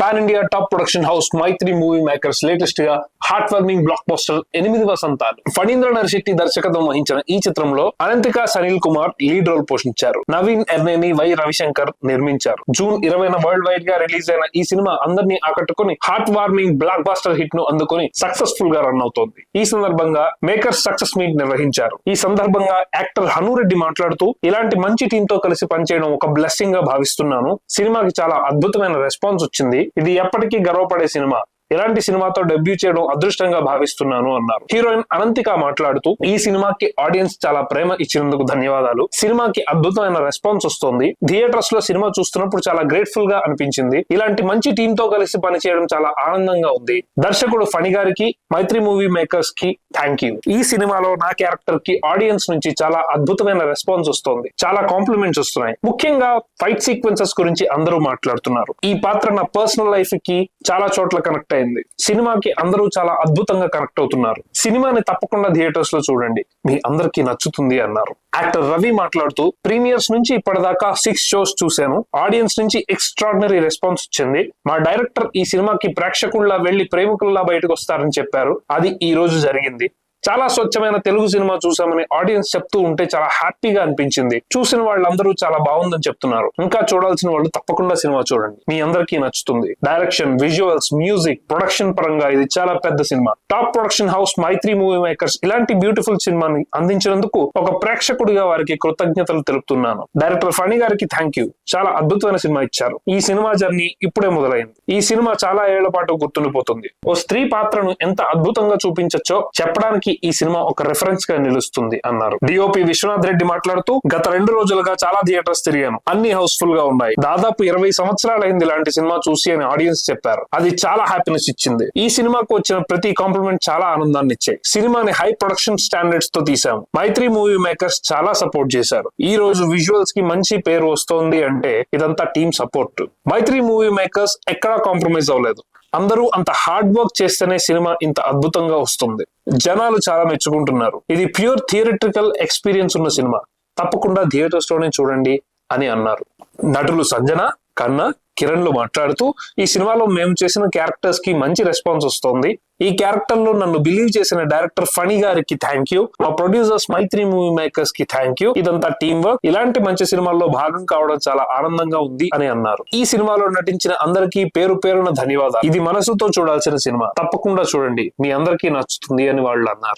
Pan India top production house Mythri movie makers లేటెస్ట్గా heart warming block poster Enimidi Vasanthalu Phanindra Narasetti దర్శకత్వం వహించిన ఈ చిత్రంలో Ananthika Sanil Kumar lead role పోషించారు. నవీన్ ఎర్నేని వై రవిశంకర్ నిర్మించారు. జూన్ ఇరవైన వరల్డ్ వైడ్గా రిలీజ్ అయిన ఈ సినిమా అందరినీ ఆకట్టుకుని హార్ట్ వార్మింగ్ బ్లాక్ బాస్టర్ హిట్ను అందుకుని సక్సెస్ఫుల్గా రన్ అవుతోంది. ఈ సందర్భంగా మేకర్స్ సక్సెస్ మీట్ నిర్వహించారు. ఈ సందర్భంగా యాక్టర్ హనురెడ్డి మాట్లాడుతూ ఇలాంటి మంచి టీమ్తో కలిసి పనిచేయడం ఒక బ్లెస్సింగ్గా భావిస్తున్నాను. సినిమాకి చాలా అద్భుతమైన రెస్పాన్స్ వచ్చింది. ఇది ఎప్పటికీ గర్వపడే సినిమా. ఇలాంటి సినిమాతో డెబ్యూ చేయడం అదృష్టంగా భావిస్తున్నాను అన్నారు. హీరోయిన్ అనంతిక మాట్లాడుతూ ఈ సినిమాకి ఆడియన్స్ చాలా ప్రేమ ఇచ్చినందుకు ధన్యవాదాలు. సినిమాకి అద్భుతమైన రెస్పాన్స్ వస్తుంది. థియేటర్స్లో సినిమా చూస్తున్నప్పుడు చాలా గ్రేట్ఫుల్గా అనిపించింది. ఇలాంటి మంచి టీమ్తో కలిసి పనిచేయడం చాలా ఆనందంగా ఉంది. దర్శకుడు ఫణి గారికి మైత్రి మూవీ మేకర్స్కి థ్యాంక్ యూ ఈ సినిమాలో నా క్యారెక్టర్కి ఆడియన్స్ నుంచి చాలా అద్భుతమైన రెస్పాన్స్ వస్తుంది. చాలా కాంప్లిమెంట్స్ వస్తున్నాయి. ముఖ్యంగా ఫైట్ సీక్వెన్సెస్ గురించి అందరూ మాట్లాడుతున్నారు. ఈ పాత్ర నా పర్సనల్ లైఫ్కి చాలా చోట్ల కనెక్ట్ అయింది. సినిమాకి అందరూ చాలా అద్భుతంగా కనెక్ట్ అవుతున్నారు. సినిమాని తప్పకుండా థియేటర్స్లో చూడండి. మీ అందరికీ నచ్చుతుంది అన్నారు. యాక్టర్ రవి మాట్లాడుతూ ప్రీమియర్స్ నుంచి ఇప్పటిదాకా సిక్స్ షోస్ చూశాను. ఆడియన్స్ నుంచి ఎక్స్ట్రాడినరీ రెస్పాన్స్ వచ్చింది. మా డైరెక్టర్ ఈ సినిమాకి ప్రేక్షకుల్లా వెళ్ళి ప్రేమికుల్లా బయటకు వస్తారని చెప్పారు. అది ఈ రోజు జరిగింది. చాలా స్వచ్ఛమైన తెలుగు సినిమా చూసామని ఆడియన్స్ చెప్తూ ఉంటే చాలా హ్యాపీగా అనిపించింది. చూసిన వాళ్ళందరూ చాలా బాగుందని చెప్తున్నారు. ఇంకా చూడాల్సిన వాళ్ళు తప్పకుండా సినిమా చూడండి. మీ అందరికీ నచ్చుతుంది. డైరెక్షన్ విజువల్స్ మ్యూజిక్ ప్రొడక్షన్ పరంగా ఇది చాలా పెద్ద cinema. Top production house Mythri movie makers ఇలాంటి బ్యూటిఫుల్ సినిమాని అందించినందుకు ఒక ప్రేక్షకుడిగా వారికి కృతజ్ఞతలు తెలుపుతున్నాను. డైరెక్టర్ ఫణి గారికి థ్యాంక్ యూ చాలా అద్భుతమైన సినిమా ఇచ్చారు. ఈ సినిమా జర్నీ ఇప్పుడే మొదలైంది. ఈ సినిమా చాలా ఏళ్ళ పాటు గుర్తుండిపోతుంది. ఓ స్త్రీ పాత్రను ఎంత అద్భుతంగా చూపించచ్చో చెప్పడానికి ఈ సినిమా ఒక రిఫరెన్స్గా నిలుస్తుంది అన్నారు. డిఓపి విశ్వనాథ్ రెడ్డి మాట్లాడుతూ గత రెండు రోజులుగా చాలా థియేటర్స్ తిరిగాను. అన్ని హౌస్ఫుల్గా ఉన్నాయి. దాదాపు ఇరవై సంవత్సరాలైంది ఇలాంటి సినిమా చూసి అని ఆడియన్స్ చెప్పారు. అది చాలా హ్యాపీనెస్ ఇచ్చింది. ఈ సినిమాకు వచ్చిన ప్రతి కాంప్లిమెంట్ చాలా ఆనందాన్ని ఇచ్చాయి. సినిమాని హై ప్రొడక్షన్ స్టాండర్డ్స్తో తీసాము మైత్రి మూవీ మేకర్స్ చాలా సపోర్ట్ చేశారు. ఈ రోజు విజువల్స్కి మంచి పేరు వస్తోంది అంటే ఇదంతా team support Mythri movie makers ఎక్కడా కాంప్రమైజ్ అవ్వలేదు. అందరూ అంత హార్డ్ వర్క్ చేస్తేనే సినిమా ఇంత అద్భుతంగా వస్తుంది. జనాలు చాలా మెచ్చుకుంటున్నారు. ఇది ప్యూర్ థియరిటికల్ ఎక్స్పీరియన్స్ ఉన్న సినిమా. తప్పకుండా థియేటర్స్లోనే చూడండి అని అన్నారు. నటులు సంజన కన్నా కిరణ్లు మాట్లాడుతూ ఈ సినిమాలో మేము చేసిన క్యారెక్టర్స్కి మంచి రెస్పాన్స్ వస్తోంది. ఈ క్యారెక్టర్లో నన్ను బిలీవ్ చేసిన డైరెక్టర్ ఫణి గారికి థ్యాంక్ యూ మా ప్రొడ్యూసర్స్ మైత్రి మూవీ మేకర్స్కి థ్యాంక్ యూ ఇదంతా టీమ్ వర్క్ ఇలాంటి మంచి సినిమాల్లో భాగం కావడం చాలా ఆనందంగా ఉంది అని అన్నారు. ఈ సినిమాలో నటించిన అందరికీ పేరు పేరున ధన్యవాదాలు. ఇది మనసుతో చూడాల్సిన సినిమా. తప్పకుండా చూడండి. మీ అందరికీ నచ్చుతుంది అని వాళ్ళు అన్నారు.